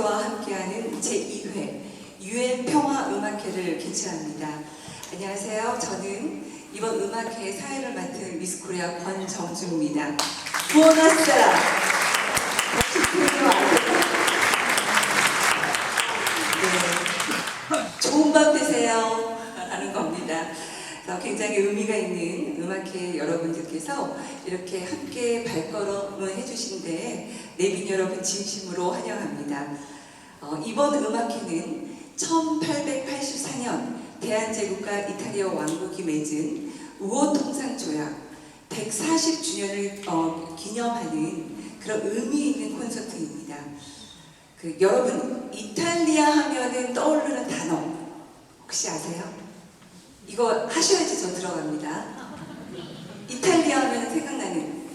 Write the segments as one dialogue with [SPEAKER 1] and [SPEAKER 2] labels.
[SPEAKER 1] 함께하는 제2회 유엔 평화 음악회를 개최합니다. 안녕하세요. 저는 이번 음악회 사회를 맡은 미스 코리아 권정주입니다. 부어놨어라. 네. 좋은 밤 되세요. 라는 겁니다. 그래서 굉장히 의미가 있는 음악회 여러분들께서 이렇게 함께 발걸음을 해주신데 내빈 여러분 진심으로 환영합니다. 어, 이번 음악회는 1884년 대한제국과 이탈리아 왕국이 맺은 우호 통상 조약 140주년을 어, 기념하는 그런 의미 있는 콘서트입니다. 그 여러분 이탈리아 하면은 떠오르는 단어 혹시 아세요? 이거 하셔야지 저 들어갑니다. 이탈리아 하면 생각나는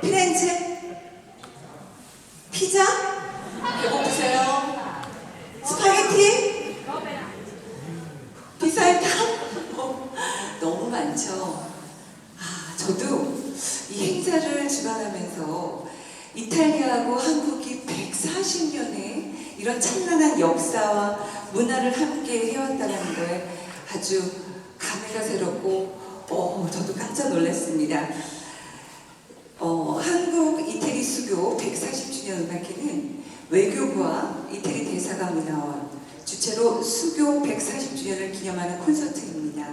[SPEAKER 1] 피렌체? 피자? 배고프세요? 스파게티? 피사이타? 뭐, 너무 많죠. 아, 저도 이 행사를 주관하면서 이탈리아하고 한국이 140년의 이런 찬란한 역사와 문화를 함께 해왔다는 거에 아주 감회가 새롭고 어, 저도 깜짝 놀랐습니다. 어, 한국 이태리 수교 140주년 음악회는 외교부와 이태리 대사관 문화원 주최로 수교 140주년을 기념하는 콘서트입니다.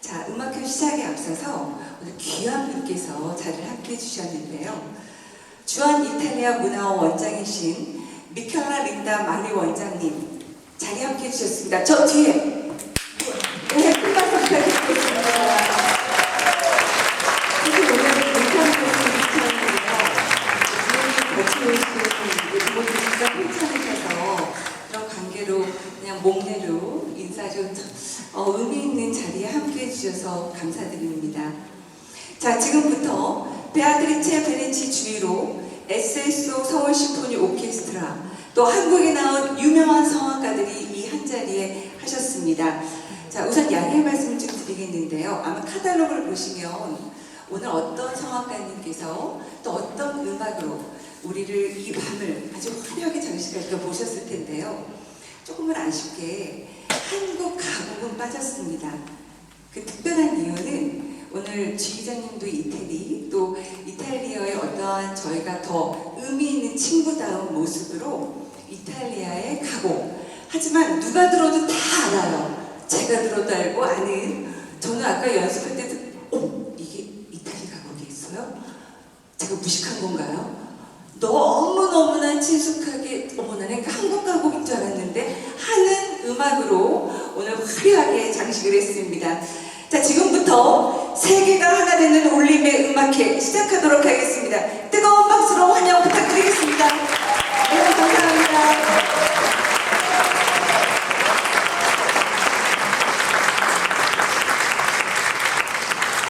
[SPEAKER 1] 자, 음악회 시작에 앞서서 오늘 귀한 분께서 자리를 함께 해주셨는데요. 주한 이탈리아 문화원 원장이신 미켈라 린다 마리 원장님 자리 함께 해주셨습니다. 저 뒤에 네, 목례로 인사 좀 어, 의미 있는 자리에 함께 해주셔서 감사드립니다. 자, 지금부터 베아트리체 베네치 주위로 SSO 서울 심포니 오케스트라 또 한국에 나온 유명한 성악가들이 이 한 자리에 하셨습니다. 자, 우선 양해 말씀 좀 드리겠는데요. 아마 카탈로그를 보시면 오늘 어떤 성악가님께서 또 어떤 음악으로 우리를 이 밤을 아주 화려하게 장식할까 보셨을 텐데요. 조금은 아쉽게 한국 가곡은 빠졌습니다. 그 특별한 이유는 오늘 지휘자님도 이태리 또 이탈리아의 어떠한 저희가 더 의미 있는 친구다운 모습으로 이탈리아에 가고 하지만 누가 들어도 다 알아요. 제가 들어도 알고 아는 저는 아까 연습할 때도 어 이게 이탈리 가곡이 있어요? 제가 무식한 건가요? 너무너무나 친숙하게 어머나 내가 한국 가곡인 줄 알았는데 하는 음악으로 오늘 화려하게 장식을 했습니다. 자 지금부터 세계가 하나 되는 올림의 음악회 시작하도록 하겠습니다.